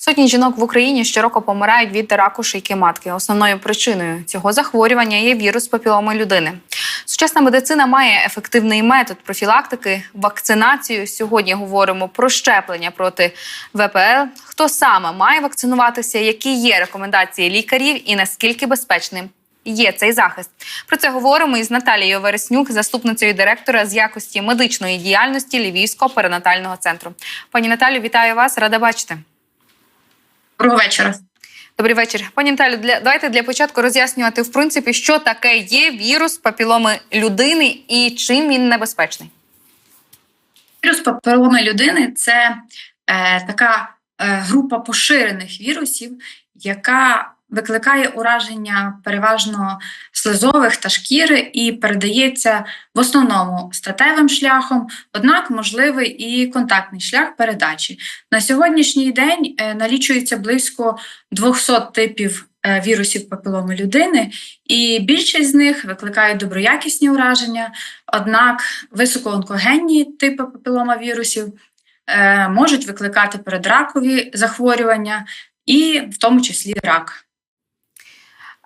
Сотні жінок в Україні щороку помирають від раку шийки матки. Основною причиною цього захворювання є вірус папіломи людини. Сучасна медицина має ефективний метод профілактики, вакцинацію. Сьогодні говоримо про щеплення проти ВПЛ. Хто саме має вакцинуватися, які є рекомендації лікарів і наскільки безпечним є цей захист. Про це говоримо із Наталією Вереснюк, заступницею директора з якості медичної діяльності Львівського перинатального центру. Пані Наталю, вітаю вас, рада бачити. Доброго вечора. Добрий вечір, пані Наталю. Для давайте для початку роз'яснювати в принципі, що таке є вірус папіломи людини і чим він небезпечний. Вірус папіломи людини це е, така е, група поширених вірусів, яка викликає ураження переважно слизових та шкіри і передається в основному статевим шляхом, однак можливий і контактний шлях передачі. На сьогоднішній день е, налічується близько 200 типів е, вірусів папіломи людини, і більшість з них викликають доброякісні ураження, однак високоонкогенні типи папіломавірусів е, можуть викликати передракові захворювання і в тому числі рак.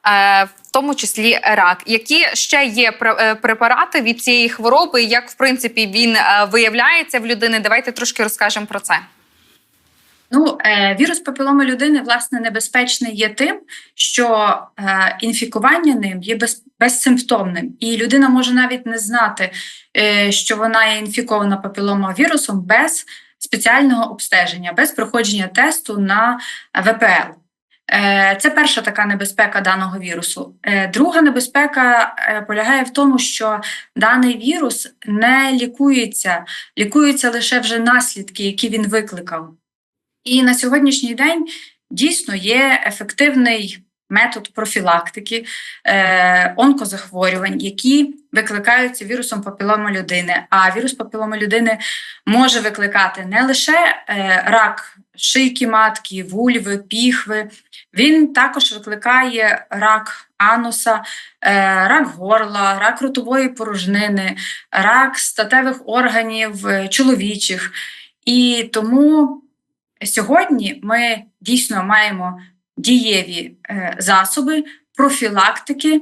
Е, в тому числі рак. Які ще є е, препарати від цієї хвороби? Як в принципі він е, виявляється в людини? Давайте трошки розкажемо про це. Ну, вірус папіломи людини власне небезпечний є тим, що інфікування ним є без, безсимптомним, і людина може навіть не знати, що вона є інфікована папіломавірусом без спеціального обстеження, без проходження тесту на ВПЛ. Е, Це перша така небезпека даного вірусу. Е, Друга небезпека е, полягає в тому, що даний вірус не лікується, лікуються лише вже наслідки, які він викликав. І на сьогоднішній день дійсно є ефективний метод профілактики е, онкозахворювань, які викликаються вірусом папіломи людини. А вірус папіломи людини може викликати не лише е, рак шийки матки, вульви, піхви. Він також викликає рак ануса, е, рак горла, рак ротової порожнини, рак статевих органів е, чоловічих. І тому Сьогодні ми дійсно маємо дієві е, засоби профілактики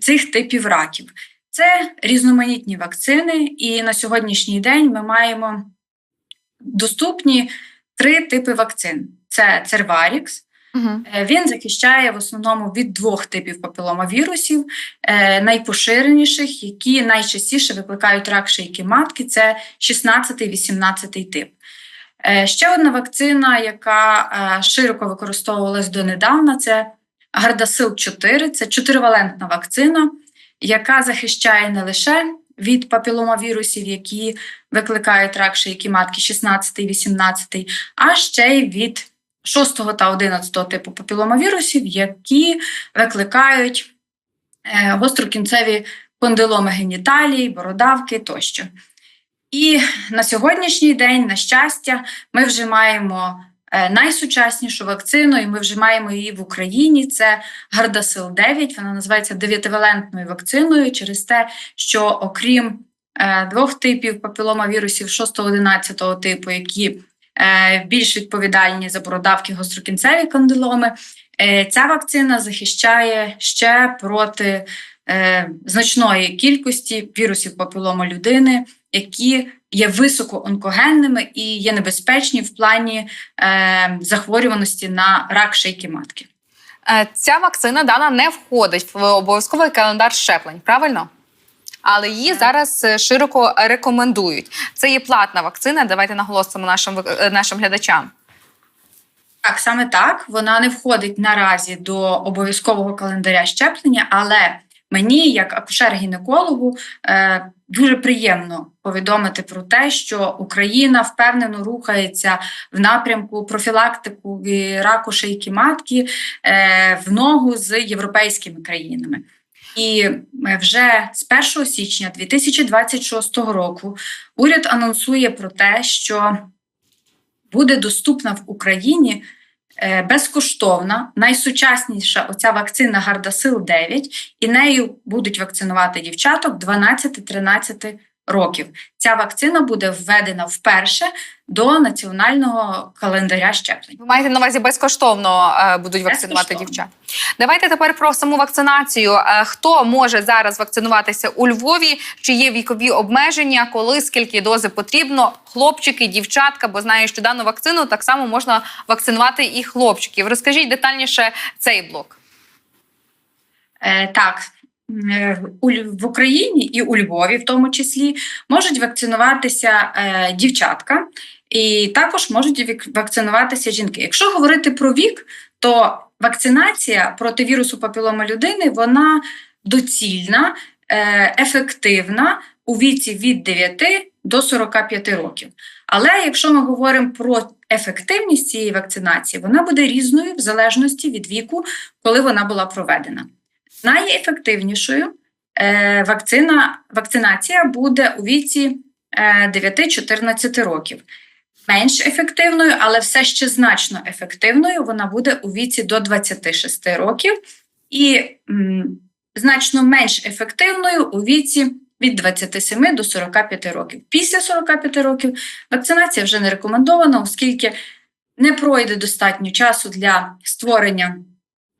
цих типів раків. Це різноманітні вакцини, і на сьогоднішній день ми маємо доступні три типи вакцин: це Церварікс. Угу. Він захищає в основному від двох типів папіломавірусів, е, найпоширеніших, які найчастіше викликають рак шийки матки, це 16-18 тип. Е, Ще одна вакцина, яка е, широко використовувалась донедавна, це Гардасил 4 це чотиривалентна вакцина, яка захищає не лише від папіломавірусів, які викликають рак шийки матки 16-18, а ще й від 6 та 11 типу папіломавірусів, які викликають е, гострокінцеві кондиломи геніталій, бородавки тощо. І на сьогоднішній день, на щастя, ми вже маємо е, найсучаснішу вакцину, і ми вже маємо її в Україні. Це Гардасил 9. Вона називається дев'ятивалентною вакциною через те, що окрім е, двох типів папіломавірусів 6-11 типу, які е, більш відповідальні за бородавки гострокінцеві кандиломи, ця вакцина захищає ще проти значної кількості вірусів папілома людини, які є високоонкогенними і є небезпечні в плані е, захворюваності на рак шийки матки. Е, Ця вакцина дана не входить в обов'язковий календар щеплень, правильно? Але її зараз е, широко рекомендують. Це є платна вакцина. Давайте наголосимо нашим е, нашим глядачам. Так, саме так. Вона не входить наразі до обов'язкового календаря щеплення, але мені, як акушер-гінекологу, е, дуже приємно повідомити про те, що Україна впевнено рухається в напрямку профілактику раку шийки матки е, в ногу з європейськими країнами. І е, вже з 1 січня 2026 року уряд анонсує про те, що буде доступна в Україні безкоштовна, найсучасніша оця вакцина Гардасил 9, і нею будуть вакцинувати дівчаток 12-13 років. Ця вакцина буде введена вперше до національного календаря щеплень. Ви маєте на увазі безкоштовно е, будуть вакцинувати дівчат. Давайте тепер про саму вакцинацію. Е, Хто може зараз вакцинуватися у Львові? Чи є вікові обмеження? Коли скільки дози потрібно? Хлопчики, дівчатка, бо знаю, що дану вакцину так само можна вакцинувати і хлопчиків. Розкажіть детальніше цей блок. Е, так, в Україні і у Львові, в тому числі, можуть вакцинуватися е, дівчатка, і також можуть вакцинуватися жінки. Якщо говорити про вік, то вакцинація проти вірусу папіломи людини вона доцільна, е, ефективна у віці від 9 до 45 років. Але якщо ми говоримо про ефективність цієї вакцинації, вона буде різною в залежності від віку, коли вона була проведена. Найефективнішою е, вакцина, вакцинація буде у віці е, 9-14 років. Менш ефективною, але все ще значно ефективною, вона буде у віці до 26 років і м, значно менш ефективною у віці від 27 до 45 років. Після 45 років вакцинація вже не рекомендована, оскільки не пройде достатньо часу для створення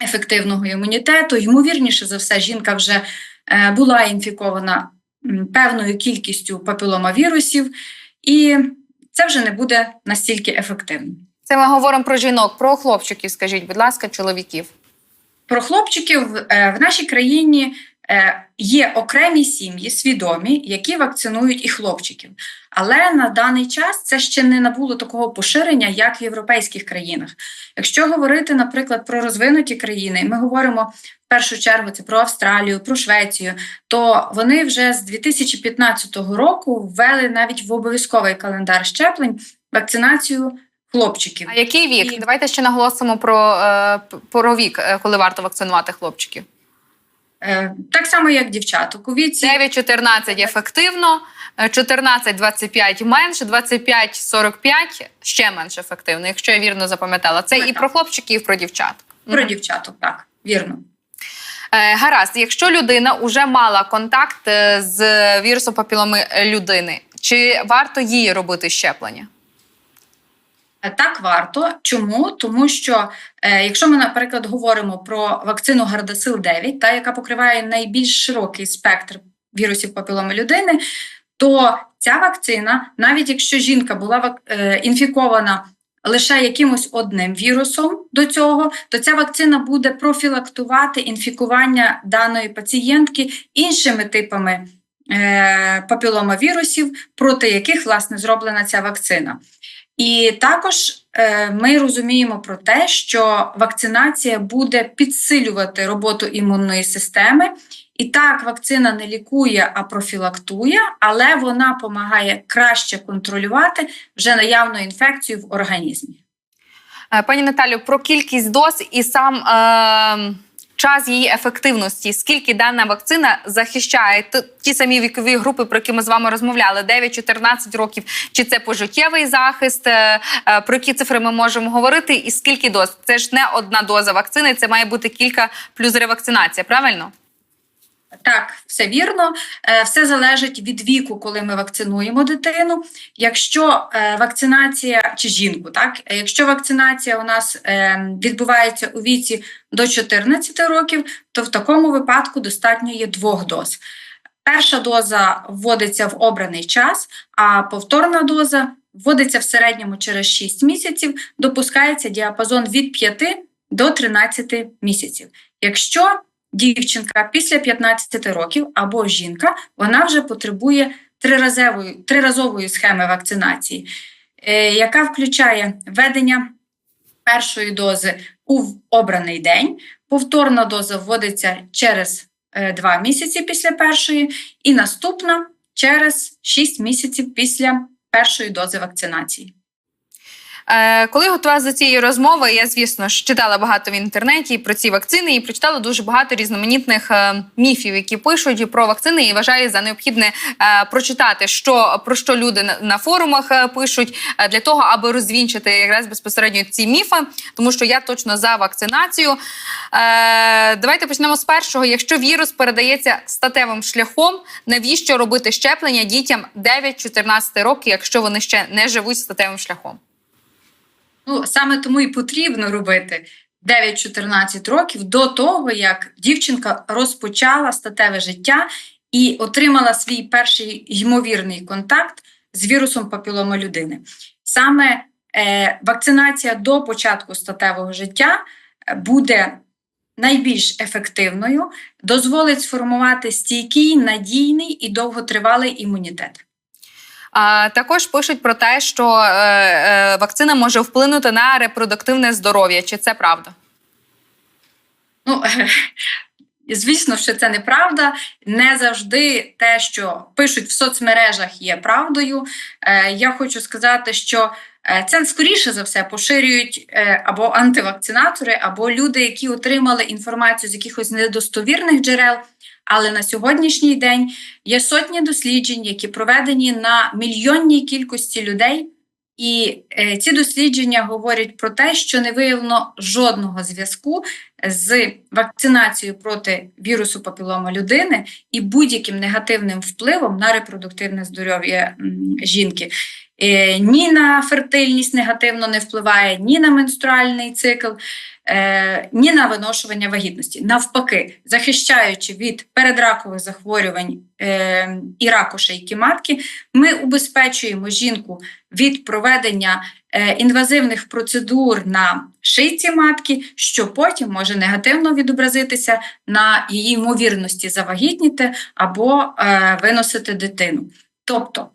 ефективного імунітету. Ймовірніше за все, жінка вже е, була інфікована певною кількістю папіломавірусів, і це вже не буде настільки ефективно. Це ми говоримо про жінок, про хлопчиків. Скажіть, будь ласка, чоловіків. Про хлопчиків е, в нашій країні є окремі сім'ї, свідомі, які вакцинують і хлопчиків. Але на даний час це ще не набуло такого поширення, як в європейських країнах. Якщо говорити, наприклад, про розвинуті країни, ми говоримо в першу чергу це про Австралію, про Швецію, то вони вже з 2015 року ввели навіть в обов'язковий календар щеплень вакцинацію хлопчиків. А який вік? І- Давайте ще наголосимо про, е, про вік, е, коли варто вакцинувати хлопчиків. Е, Так само, як дівчаток. У віці 9-14 ефективно, е, 14-25 менше, 25-45 ще менш ефективно, якщо я вірно запам'ятала. Це Саме і про хлопчиків, і про дівчат. про дівчаток, так, вірно. Е, Гаразд, якщо людина вже мала контакт е, з вірусом папіломи людини, чи варто їй робити щеплення? Е, Так варто. Чому? Тому що е, якщо ми, наприклад, говоримо про вакцину Гардасил 9, та яка покриває найбільш широкий спектр вірусів папіломи людини, то ця вакцина, навіть якщо жінка була е, інфікована лише якимось одним вірусом до цього, то ця вакцина буде профілактувати інфікування даної пацієнтки іншими типами е, папіломавірусів, проти яких власне зроблена ця вакцина. І також е, ми розуміємо про те, що вакцинація буде підсилювати роботу імунної системи. І так, вакцина не лікує, а профілактує, але вона допомагає краще контролювати вже наявну інфекцію в організмі. Е, Пані Наталю, про кількість доз і сам е, час її ефективності. Скільки дана вакцина захищає ті самі вікові групи, про які ми з вами розмовляли: 9-14 років. Чи це пожиттєвий захист? Е, е, про які цифри ми можемо говорити? І скільки доз? Це ж не одна доза вакцини, це має бути кілька плюс ревакцинація, правильно? Так, все вірно. Е, Все залежить від віку, коли ми вакцинуємо дитину. Якщо е, вакцинація чи жінку, так Е, якщо вакцинація у нас відбувається у віці до 14 років, то в такому випадку достатньо є двох доз. Перша доза вводиться в обраний час, а повторна доза вводиться в середньому через 6 місяців. Допускається діапазон від 5 до 13 місяців. Якщо дівчинка після 15 років або жінка, вона вже потребує триразової, триразової схеми вакцинації, е, яка включає введення першої дози у обраний день. Повторна доза вводиться через е, 2 місяці після першої, і наступна через 6 місяців після першої дози вакцинації. Е, коли готувалася до цієї розмови, я, звісно ж, читала багато в інтернеті про ці вакцини і прочитала дуже багато різноманітних е, міфів, які пишуть про вакцини, і вважаю за необхідне е, прочитати, що про що люди на, форумах пишуть, для того, аби розвінчити якраз безпосередньо ці міфи, тому що я точно за вакцинацію. Давайте почнемо з першого. Якщо вірус передається статевим шляхом, навіщо робити щеплення дітям 9-14 років, якщо вони ще не живуть статевим шляхом? Ну, саме тому і потрібно робити 9-14 років до того, як дівчинка розпочала статеве життя і отримала свій перший ймовірний контакт з вірусом папілома людини. Саме е, вакцинація до початку статевого життя е, буде найбільш ефективною, дозволить сформувати стійкий, надійний і довготривалий імунітет. А також пишуть про те, що е, е, вакцина може вплинути на репродуктивне здоров'я. Чи це правда? Ну, звісно, що це неправда. Не завжди те, що пишуть в соцмережах, є правдою. Е, Я хочу сказати, що це скоріше за все поширюють е, або антивакцинатори, або люди, які отримали інформацію з якихось недостовірних джерел. Але на сьогоднішній день є сотні досліджень, які проведені на мільйонній кількості людей. І е, ці дослідження говорять про те, що не виявлено жодного зв'язку з вакцинацією проти вірусу папілома людини і будь-яким негативним впливом на репродуктивне здоров'я жінки. Е, ні на фертильність негативно не впливає, ні на менструальний цикл, е, ні на виношування вагітності. Навпаки, захищаючи від передракових захворювань е, і раку шийки матки, ми убезпечуємо жінку від проведення інвазивних процедур на шийці матки, що потім може негативно відобразитися на її ймовірності завагітніти або виносити дитину. Тобто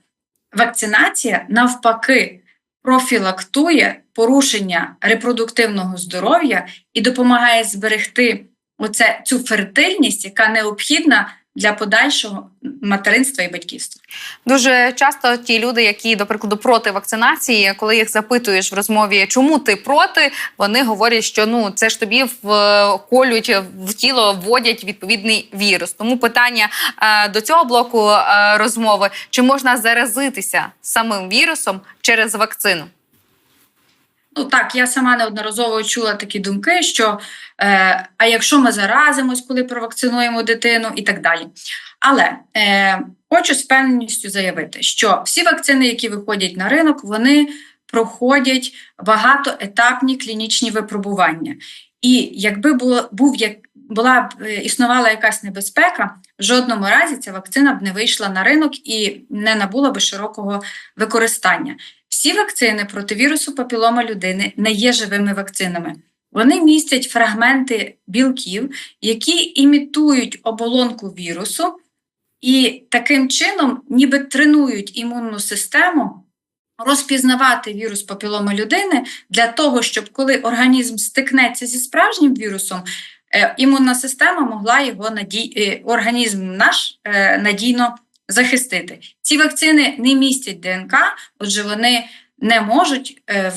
вакцинація навпаки профілактує порушення репродуктивного здоров'я і допомагає зберегти оце, цю фертильність, яка необхідна для подальшого материнства і батьківства. Дуже часто ті люди, які, до прикладу, проти вакцинації, коли їх запитуєш в розмові, чому ти проти, вони говорять, що ну це ж тобі вколють в тіло, вводять відповідний вірус. Тому питання е, до цього блоку е, розмови: чи можна заразитися самим вірусом через вакцину? Ну так, я сама неодноразово чула такі думки, що е, а якщо ми заразимось, коли провакцинуємо дитину, і так далі. Але е, хочу з певністю заявити, що всі вакцини, які виходять на ринок, вони проходять багатоетапні клінічні випробування. І якби було був як була б е, існувала якась небезпека, в жодному разі ця вакцина б не вийшла на ринок і не набула би широкого використання. Всі вакцини проти вірусу папілома людини не є живими вакцинами. Вони містять фрагменти білків, які імітують оболонку вірусу, і таким чином, ніби тренують імунну систему розпізнавати вірус папілома людини для того, щоб коли організм стикнеться зі справжнім вірусом, е, імунна система могла його надій... е, організм наш е, надійно захистити. Ці вакцини не містять ДНК, отже, вони не можуть е,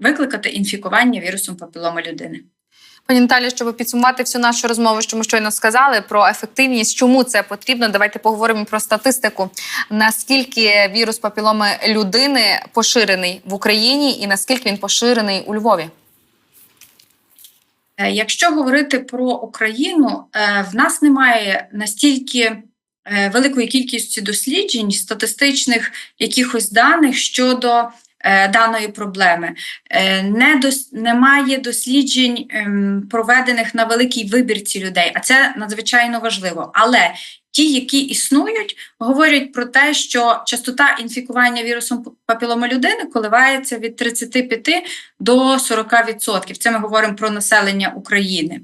викликати, інфікування вірусом папілома людини. Пані Наталі, щоб підсумувати всю нашу розмову, що ми щойно сказали про ефективність, чому це потрібно. Давайте поговоримо про статистику. Наскільки вірус папіломи людини поширений в Україні, і наскільки він поширений у Львові? Е, Якщо говорити про Україну, е, в нас немає настільки е, великої кількості досліджень, статистичних якихось даних щодо е, даної проблеми. Е, Не дос, немає досліджень, ем, проведених на великій вибірці людей, а це надзвичайно важливо. Але ті, які існують, говорять про те, що частота інфікування вірусом папіломи людини коливається від 35 до 40%. Це ми говоримо про населення України.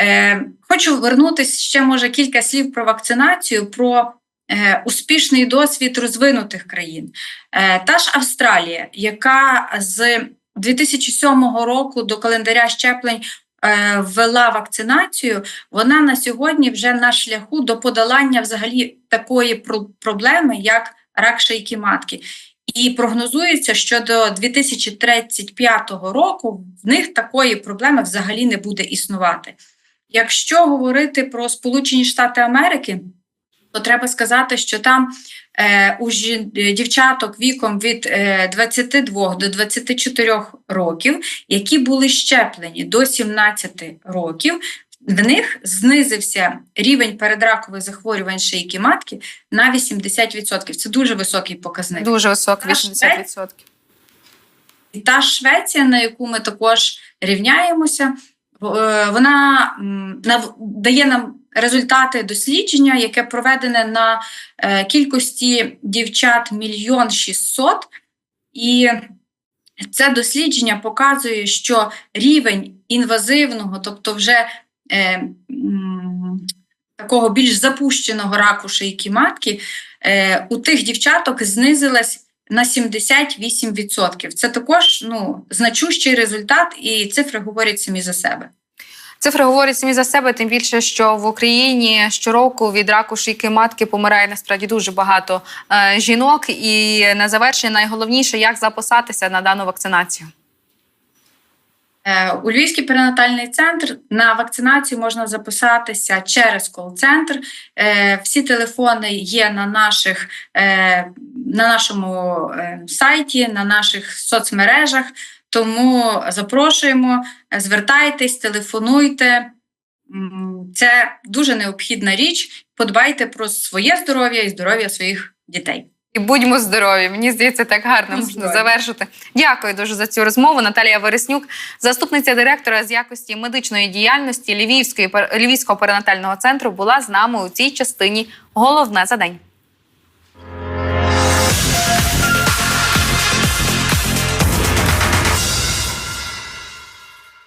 Е, хочу вернутися ще, може, кілька слів про вакцинацію, про е, успішний досвід розвинутих країн. Е, та ж Австралія, яка з 2007 року до календаря щеплень ввела вакцинацію, вона на сьогодні вже на шляху до подолання взагалі такої про- проблеми, як рак шийки матки. І прогнозується, що до 2035 року в них такої проблеми взагалі не буде існувати. Якщо говорити про Сполучені Штати Америки, то треба сказати, що там е, у жін- е, дівчаток віком від е, 22 до 24 років, які були щеплені до 17 років, в них знизився рівень передракових захворювань шийки матки на 80%. Це дуже високий показник. Дуже високо, Наш 80%. І та Швеція, на яку ми також рівняємося, е, вона м, дає нам результати дослідження, яке проведене на е, кількості дівчат мільйон шістсот. І це дослідження показує, що рівень інвазивного, тобто вже е, такого більш запущеного раку шийки матки, е, у тих дівчаток знизилась на 78%. Це також ну, значущий результат, і цифри говорять самі за себе. Цифри говорять самі за себе, тим більше, що в Україні щороку від раку шийки матки помирає насправді дуже багато е, жінок. І на завершення найголовніше, як записатися на дану вакцинацію. Е, У Львівський перинатальний центр на вакцинацію можна записатися через кол-центр. Е, Всі телефони є на, наших, е, на нашому сайті, на наших соцмережах. Тому запрошуємо, звертайтесь, телефонуйте. Це дуже необхідна річ. Подбайте про своє здоров'я і здоров'я своїх дітей. І будьмо здорові. Мені здається, так гарно Будьмо можна здорові. завершити. Дякую дуже за цю розмову. Наталія Вереснюк, заступниця директора з якості медичної діяльності Львівської Львівського перинатального центру, була з нами у цій частині. Головне за день.